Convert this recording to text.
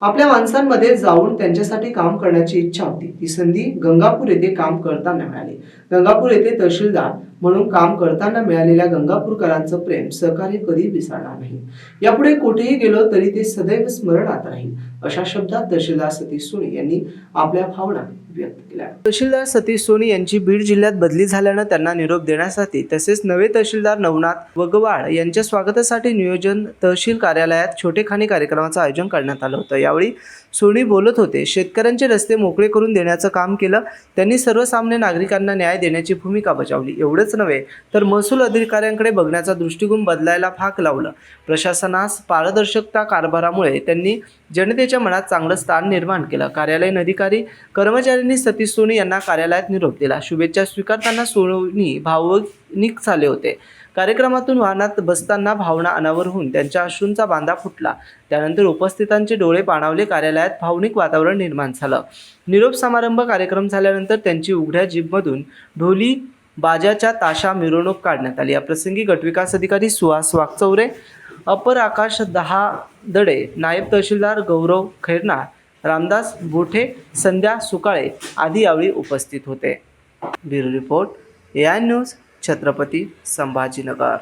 आपल्या माणसांमध्ये जाऊन त्यांच्यासाठी काम करण्याची इच्छा होती. ही संधी गंगापूर येथे काम करताना मिळाली. गंगापूर येथे तहसीलदार म्हणून काम करताना मिळालेल्या गंगापूरकरांचं प्रेम सहकार्य कधी विसरणार नाही. यापुढे कुठेही गेलो तरी ते सदैव स्मरणात राहील अशा शब्दात तहसीलदार सतीश सोनी यांनी आपल्या भावना व्यक्त केल्या. तहसीलदार सतीश सोनी यांची बीड जिल्ह्यात बदली झाल्यानं त्यांना निरोप देण्यासाठी तसेच नवे तहसीलदार नवनाथ वगवाळ यांच्या स्वागतासाठी नियोजन तहसील कार्यालयात छोटेखानी कार्यक्रमाचं आयोजन करण्यात आलं होतं. यावेळी सोनी बोलत होते शेतकऱ्यांचे रस्ते मोकळे करून देण्याचं काम केलं त्यांनी सर्वसामान्य नागरिकांना न्याय देण्याची भूमिका बजावली. एवढंच नव्हे तर महसूल अधिकाऱ्यांकडे बघण्याचा दृष्टिकोन बदलायला फाक लावलं. प्रशासनास पारदर्शकता कारभारामुळे त्यांनी जनतेच्या मनात चांगलं स्थान निर्माण केलं. कार्यालयीन अधिकारी कर्मचाऱ्यांनी सतीश सोनी यांना कार्यालयात निरोप दिला. शुभेच्छा स्वीकारताना सोनी भावनिक झाले होते. कार्यक्रमातून वाहनात बसताना भावना अनावर होऊन त्यांच्या अश्रूंचा बांधा फुटला. त्यानंतर उपस्थितांचे डोळे पाणावले कार्यालयात भावनिक वातावरण निर्माण झालं. निरोप समारंभ कार्यक्रम झाल्यानंतर त्यांची उघड्या जीपमधून ढोली बाजाच्या ताशा मिरवणूक काढण्यात आली. या प्रसंगी गटविकास अधिकारी सुहास वागचौरे अपर आकाश दहा दडे नायब तहसीलदार गौरव खैरनार रामदास बोठे संध्या सुकाळे आदी यावेळी उपस्थित होते. Bureau report A I news Chhatrapati Sambhajinagar.